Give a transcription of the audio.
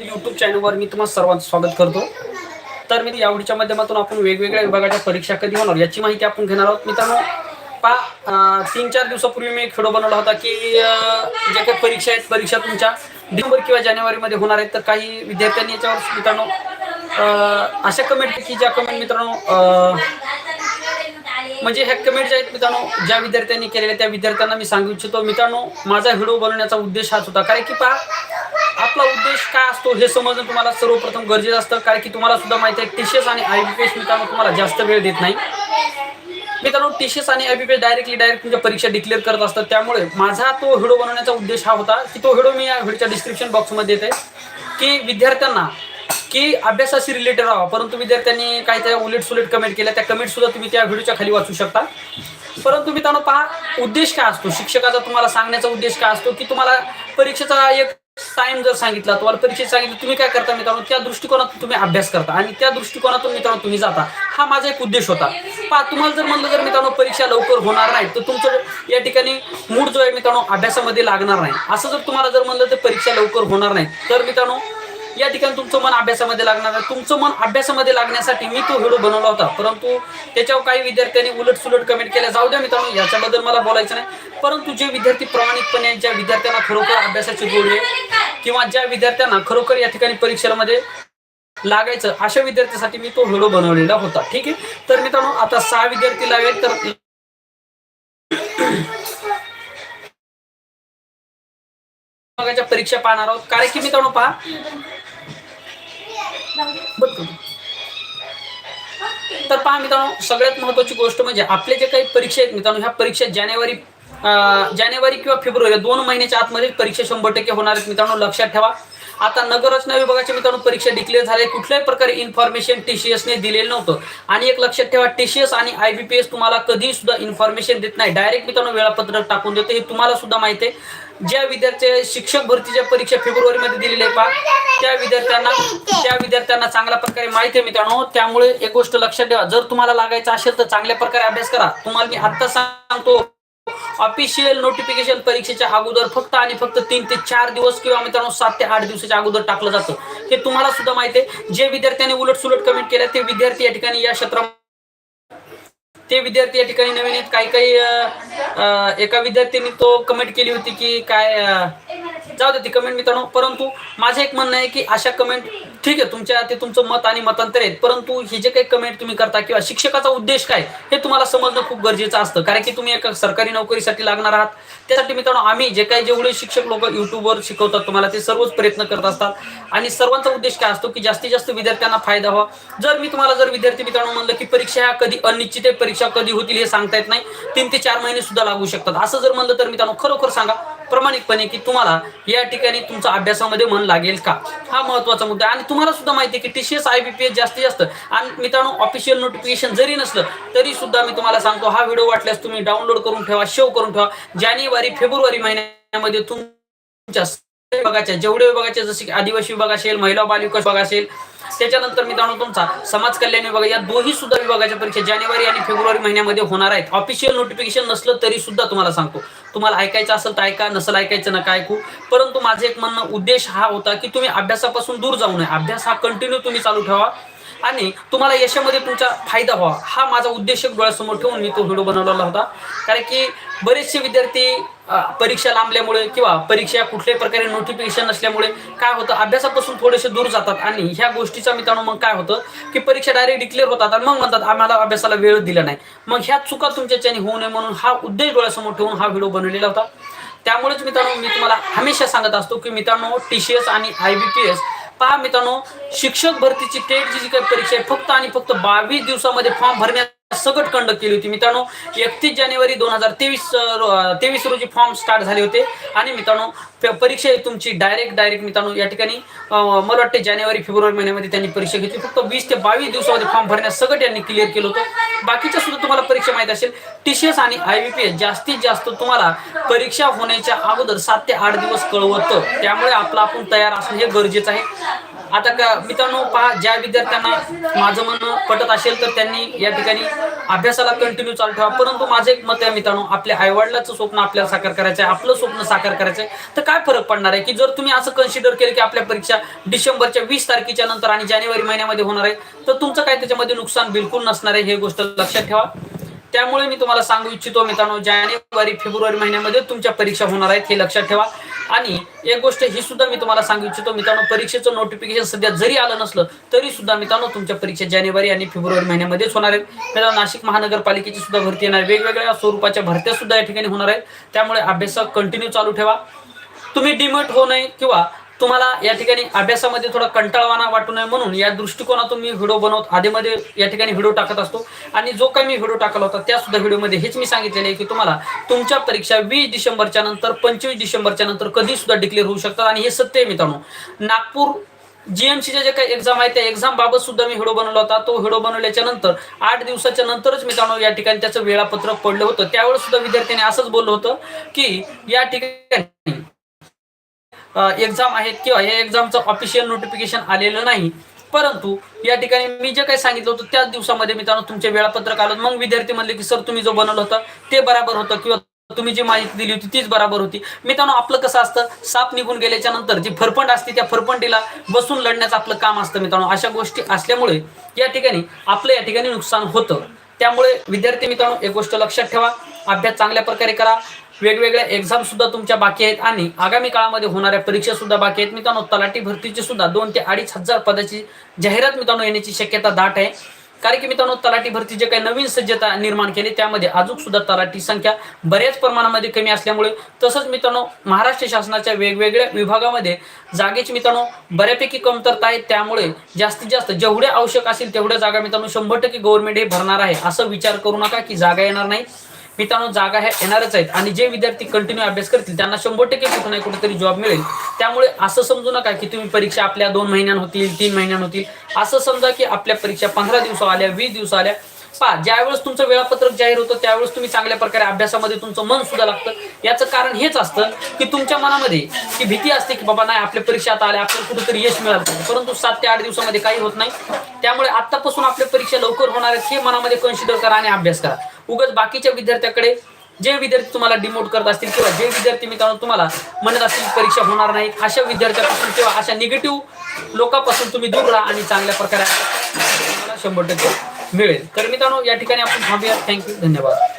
YouTube चॅनलवर मी तुम्हाला सर्वांचं स्वागत करतो. तर मी यावडीच्या माध्यमातून आपण वेगवेगळ्या विभागाच्या परीक्षा कधी होणार याची माहिती आपण घेणार आहोत. मित्रांनो पा तीन चार दिवसापूर्वी मी एक व्हिडिओ बनवला होता की ज्या काही परीक्षा आहेत परीक्षा तुमच्या डिसेंबर किंवा जानेवारीमध्ये होणार आहेत तर काही विद्यार्थ्यांनी याच्यावर मित्रांनो अशा कमेंट की ज्या कमेंट मित्रांनो म्हणजे ह्या कमेंट ज्या आहेत मित्रांनो ज्या विद्यार्थ्यांनी केलेल्या त्या विद्यार्थ्यांना मी सांगू इच्छितो. मित्रांनो माझा व्हिडिओ बनवण्याचा उद्देश हाच होता. कारण की पहा आपला उद्देश काय असतो हे समजणं तुम्हाला सर्वप्रथम गरजेचं असतं कारण की तुम्हाला सुद्धा माहिती आहे टीशेस आणि आय बी पी एस मित्रांनो तुम्हाला जास्त वेळ देत नाही. मित्रांनो टीशेस आणि I B P S directly direct तुमच्या परीक्षा डिक्लेअर करत असतात. त्यामुळे माझा तो व्हिडिओ बनवण्याचा उद्देश हा होता की तो व्हिडिओ मी या व्हिडिओच्या डिस्क्रिप्शन बॉक्समध्ये देते की विद्यार्थ्यांना की अभ्यासाशी रिलेटेड राहा. परंतु विद्यार्थ्यांनी काही त्या उलट सुलट कमेंट केल्या त्या कमेंट सुद्धा तुम्ही त्या व्हिडिओच्या खाली वाचू शकता. परंतु मित्रांनो पहा उद्देश काय असतो? शिक्षकाचा तुम्हाला सांगण्याचा उद्देश काय असतो? की तुम्हाला परीक्षेचा एक टाइम जर सांगितला तुम्हाला परीक्षेत सांगितलं तुम्ही काय करता मित्रांनो? त्या दृष्टिकोनातून तुम्ही अभ्यास करता आणि त्या दृष्टिकोनातून मित्रांनो तुम्ही जाता. हा माझा एक उद्देश होता. पहा तुम्हाला जर म्हणलं जर मित्रांनो परीक्षा लवकर होणार नाही तर तुमचं या ठिकाणी मूड जो आहे मित्रांनो अभ्यासामध्ये लागणार नाही. असं जर तुम्हाला जर म्हणलं तर परीक्षा लवकर होणार नाही तर मित्रांनो या ठिकाणी तुमचं मन अभ्यासामध्ये लागणार आहे. तुमचं मन अभ्यासामध्ये लागण्यासाठी मी तो व्हिडिओ बनवला होता. परंतु त्याच्यावर काही विद्यार्थ्यांनी उलट सुलट कमेंट केल्या. जाऊ द्या मित्रांनो याच्याबद्दल मला बोलायचं नाही. परंतु जे विद्यार्थी प्रामाणिकपणे ज्या विद्यार्थ्यांना खरोखर अभ्यासाची गोडी आहे किंवा ज्या विद्यार्थ्यांना खरोखर या ठिकाणी परीक्षेमध्ये लागायचं अशा विद्यार्थ्यांसाठी मी तो व्हिडिओ बनवलेला होता. ठीक आहे? तर मित्रांनो आता सहा विद्यार्थी लागेल तर परीक्षा पाहणार आहोत. कारण की मित्रांनो पहा तर पहा मित्रांनो सगळ्यात महत्वाची गोष्ट म्हणजे आपले जे काही परीक्षा आहेत मित्रांनो ह्या परीक्षा जानेवारी जानेवारी किंवा फेब्रुवारी दोन महिन्याच्या आतमध्ये परीक्षा शंभर टक्के होणार आहेत मित्रांनो. लक्षात ठेवा. आता नगररचना विभागाच्या मित्रांनो परीक्षा डिक्लेअर झाले. कुठल्याही प्रकारे इन्फॉर्मेशन टीसीएसने दिलेलं नव्हतं. आणि एक लक्षात ठेवा टीसीएस आणि आयबीपीएस तुम्हाला कधी सुद्धा इन्फॉर्मेशन देत नाही. डायरेक्ट मित्रांनो वेळापत्रक टाकून देतो. हे तुम्हाला सुद्धा माहिती आहे. ज्या विद्यार्थी शिक्षक भरतीच्या परीक्षा फेब्रुवारीमध्ये दिलेल्या आहे पहा. त्या विद्यार्थ्यांना त्या विद्यार्थ्यांना चांगल्या प्रकारे माहिती आहे मित्रांनो. त्यामुळे एक गोष्ट लक्षात ठेवा. जर तुम्हाला लागायचं असेल तर चांगल्या प्रकारे अभ्यास करा. तुम्हाला मी आत्ता सांगतो ऑफिशियल नोटिफिकेशन परीक्षेच्या अगोदर फक्त आणि फक्त तीन ते चार दिवस किंवा मित्रांनो सात ते आठ दिवसाच्या अगोदर टाकलं जातं. हे तुम्हाला सुद्धा माहिती आहे. जे विद्यार्थ्यांनी उलट सुलट कमेंट केल्या ते विद्यार्थी या ठिकाणी या क्षेत्रामध्ये ते विद्यार्थी या ठिकाणी नवीन आहेत. काही काही एका विद्यार्थ्यांनी तो कमेंट केली होती की काय जाऊ दे ती कमेंट मित्रांनो. परंतु माझं एक म्हणणं आहे की अशा कमेंट ठीक आहे तुमच्या ते तुमचं मत आणि मतांतर आहेत. परंतु हे जे काही कमेंट तुम्ही करता किंवा शिक्षकाचा उद्देश काय हे तुम्हाला समजणं खूप गरजेचं असतं. कारण की तुम्ही एका सरकारी नोकरीसाठी लागणार आहात. त्यासाठी मित्रांनो आम्ही जे काही जेवढे शिक्षक लोक युट्यूबवर शिकवतात तुम्हाला ते सर्वच प्रयत्न करत असतात. आणि सर्वांचा उद्देश काय असतो की जास्तीत जास्त विद्यार्थ्यांना फायदा व्हावा. जर मी तुम्हाला जर विद्यार्थी मित्रांनो म्हणलं की परीक्षा ह्या कधी अनिश्चित आहे परीक्षा कधी होतील हे सांगता येत नाही. तीन ते चार महिने सुद्धा लागू शकतात. असं जर म्हणलं तर मित्रांनो खरोखर सांगा. प्रामाणिकपणे की तुम्हाला या ठिकाणी तुमचा अभ्यासामध्ये मन लागेल का? हा महत्त्वाचा मुद्दा आणि तुम्हाला सुद्धा माहिती आहे की TCS I B P S जास्तीत जास्त. आणि मित्रांनो ऑफिशियल नोटिफिकेशन जरी नसलं तरी सुद्धा मी तुम्हाला सांगतो हा व्हिडिओ वाटल्यास तुम्ही डाउनलोड करून ठेवा सेव्ह करून ठेवा. जानेवारी फेब्रुवारी महिन्यामध्ये तुमच्या विभागाच्या जेवढे विभागाचे जसे की आदिवासी विभाग असेल महिला बाल विकास विभाग असेल त्याच्यानंतर मित्रांनो तुमचा समाज कल्याण विभाग या दोन्ही सुद्धा विभागाच्या परीक्षा जानेवारी आणि फेब्रुवारी महिन्यामध्ये होणार आहेत. ऑफिशियल नोटिफिकेशन नसलं तरी सुद्धा तुम्हाला सांगतो. तुम्हाला ऐकायचं असेल तर ऐका नसेल ऐकायचं नका ऐकू. परंतु माझं एक म्हणणं उद्देश हा होता की तुम्ही अभ्यासापासून दूर जाऊ नये. अभ्यास हा कंटिन्यू तुम्ही चालू ठेवा. आणि तुम्हाला यशामध्ये तुमचा फायदा व्हावा हा माझा उद्देश डोळ्यासमोर ठेवून मी तो व्हिडिओ बनवलेला होता. कारण की बरेचसे विद्यार्थी परीक्षा लांबल्यामुळे किंवा परीक्षा कुठल्याही प्रकारे नोटिफिकेशन नसल्यामुळे काय होतं अभ्यासापासून थोडेसे दूर जातात. आणि ह्या गोष्टीचा मित्रांनो मग काय होतं की परीक्षा डायरेक्ट डिक्लेअर होतात आणि मग म्हणतात आम्हाला अभ्यासाला वेळ दिला नाही. मग ह्या चुका तुमच्याच्याने होऊ नये म्हणून हा उद्देश डोळ्यासमोर ठेवून हा व्हिडिओ बनवलेला होता. त्यामुळेच मित्रांनो मी तुम्हाला हमेशा सांगत असतो की मित्रांनो टी सी एस आणि आय बी पी एस पहा मित्रांनो शिक्षक भरतीची टेटची जी काही परीक्षा आहे फक्त आणि फक्त बावीस दिवसामध्ये फॉर्म भरण्यात सगट कंडक्ट केली होती. मित्रांनो एकतीस जानेवारी दोन हजार तेवीस तेवीस रोजी फॉर्म स्टार्ट झाले होते. आणि मित्रांनो परीक्षा ही तुमची. डायरेक्ट डायरेक्ट मित्रांनो या ठिकाणी मला वाटते जानेवारी फेब्रुवारी महिन्यामध्ये त्यांनी परीक्षा घेतली. फक्त वीस ते बावीस दिवसामध्ये फॉर्म भरण्यास सगट यांनी क्लिअर केलं होतं. बाकीच्या सुद्धा तुम्हाला परीक्षा माहीत असेल टी सी एस आणि आय बी पी एस जास्तीत जास्त तुम्हाला परीक्षा होण्याच्या अगोदर सात ते आठ दिवस कळवतं. त्यामुळे आपलं आपण तयार असणं हे गरजेचं आहे. आता का मित्रांनो पहा ज्या विद्यार्थ्यांना माझं म्हणणं पटत असेल तर त्यांनी या ठिकाणी अभ्यासाला कंटिन्यू चालू ठेवा. परंतु माझं एक मत आहे मित्रांनो आपल्या आईवडिलाचं स्वप्न आपल्याला साकार करायचं आहे आपलं स्वप्न साकार करायचं आहे तर काय फरक पडणार आहे की जर तुम्ही असं कन्सिडर केलं की आपल्या परीक्षा डिसेंबरच्या वीस तारखेच्या नंतर आणि जानेवारी महिन्यामध्ये होणार आहे तर तुमचं काय त्याच्यामध्ये नुकसान बिलकुल नसणार आहे हे गोष्ट लक्षात ठेवा. त्यामुळे मी तुम्हाला सांगू इच्छितो मित्रांनो जानेवारी फेब्रुवारी महिन्यामध्ये तुमच्या परीक्षा होणार आहेत हे लक्षात ठेवा. आणि एक गोष्ट ही सुद्धा मी तुम्हाला सांगू इच्छितो मित्रांनो परीक्षेचं नोटिफिकेशन सध्या जरी आलं नसलं तरी सुद्धा मित्रांनो तुमच्या परीक्षा जानेवारी आणि फेब्रुवारी महिन्यामध्येच होणार आहेत. मित्रांनो नाशिक महानगरपालिकेची सुद्धा भरती येणार वेगवेगळ्या स्वरूपाच्या भरत्या सुद्धा या ठिकाणी होणार आहेत. त्यामुळे अभ्यास कंटिन्यू चालू ठेवा. तुम्ही डिमोट होऊ नये किंवा तुम्हाला या ठिकाणी अभ्यासामध्ये थोडा कंटाळवाना वाटू नये म्हणून या दृष्टिकोनातून मी व्हिडिओ बनवत आधीमध्ये या ठिकाणी व्हिडिओ टाकत असतो. आणि जो काही मी व्हिडिओ टाकला होता त्या सुद्धा व्हिडिओमध्ये हेच मी सांगितलेले आहे की तुम्हाला तुमच्या परीक्षा वीस डिसेंबरच्या नंतर पंचवीस डिसेंबरच्या नंतर कधी सुद्धा डिक्लेअर होऊ शकतात. आणि हे सत्य आहे मित्रांनो. नागपूर जीएमसीच्या जे काही एक्झाम आहे त्या एक्झाम बाबत सुद्धा मी व्हिडिओ बनवला होता. तो व्हिडिओ बनवल्याच्या नंतर आठ दिवसाच्या नंतरच मित्रांनो या ठिकाणी त्याचं वेळापत्रक पडलं होतं. त्यावेळेस सुद्धा विद्यार्थ्यांनी असंच बोललं होतं की या ठिकाणी एक्झाम आहेत किंवा या एक्झामचं ऑफिशियल नोटिफिकेशन आलेलं नाही. परंतु या ठिकाणी मी जे काही सांगितलं होतं त्याच दिवसामध्ये मित्रांनो तुमचे वेळापत्रक आलं. मग विद्यार्थी म्हणले की सर तुम्ही जो बनवलं होतं ते बरोबर होतं किंवा तुम्ही जी माहिती दिली होती तीच बरोबर होती. मित्रांनो आपलं कसं असतं साप निघून गेल्याच्यानंतर जी फरफंड असते त्या फरफंडीला बसून लढण्याचं आपलं काम असतं मित्रांनो. अशा गोष्टी असल्यामुळे या ठिकाणी आपलं या ठिकाणी नुकसान होतं. त्यामुळे विद्यार्थी मित्रांनो एक गोष्ट लक्षात ठेवा. अभ्यास चांगल्या प्रकारे करा. वेगवेगळ्या एक्झाम सुद्धा तुमच्या बाकी आहेत आणि आगामी काळामध्ये होणाऱ्या परीक्षा सुद्धा बाकी आहेत. मित्रांनो तलाठी भरतीची सुद्धा दोन ते अडीच हजार पदाची जाहिरात मित्रांनो येण्याची शक्यता दाट आहे. कारण की मित्रांनो तलाठी भरती जे काही नवीन सज्जता निर्माण केली त्यामध्ये अजून सुद्धा तलाठी संख्या बऱ्याच प्रमाणामध्ये कमी असल्यामुळे तसंच मित्रांनो महाराष्ट्र शासनाच्या वेगवेगळ्या विभागामध्ये जागेची मित्रांनो बऱ्यापैकी कमतरता आहे. त्यामुळे जास्तीत जास्त जेवढ्या आवश्यक असेल तेवढ्या जागा मित्रांनो शंभर टक्के गव्हर्नमेंट हे भरणार आहे. असं विचार करू नका की जागा येणार नाही. मित्रांनो जागा ह्या येणारच आहेत. आणि जे विद्यार्थी कंटिन्यू अभ्यास करतील त्यांना शंभर टक्के कुठं नाही कुठेतरी जॉब मिळेल. त्यामुळे असं समजू नका की तुम्ही परीक्षा आपल्या दोन महिन्यात होतील तीन महिन्यात होतील. असं समजा की आपल्या परीक्षा पंधरा दिवस आल्या वीस दिवस आल्या पहा ज्यावेळेस तुमचं वेळापत्रक जाहीर होतं त्यावेळेस तुम्ही चांगल्या प्रकारे अभ्यासामध्ये तुमचं मन सुद्धा लागतं. याचं कारण हेच असतं की तुमच्या मनामध्ये ती भीती असते की बाबा नाही आपल्या परीक्षा आता आल्या आपल्याला कुठेतरी यश मिळालं परंतु सात ते आठ दिवसामध्ये काही होत नाही. त्यामुळे आत्तापासून आपल्या परीक्षा लवकर होणार आहेत हे मनामध्ये कन्सिडर करा आणि अभ्यास करा. उगाच बाकीच्या विद्यार्थ्याकडे जे विद्यार्थी तुम्हाला डिमोट करत असतील किंवा जे विद्यार्थी मित्रांनो तुम्हाला म्हणत असतील परीक्षा होणार नाही अशा विद्यार्थ्यापासून किंवा अशा निगेटिव्ह लोकांपासून तुम्ही दूर राहा आणि चांगल्या प्रकारे शंभर टक्के. मिळेल. तर मित्रांनो या ठिकाणी आपण थांबूया थँक्यू धन्यवाद.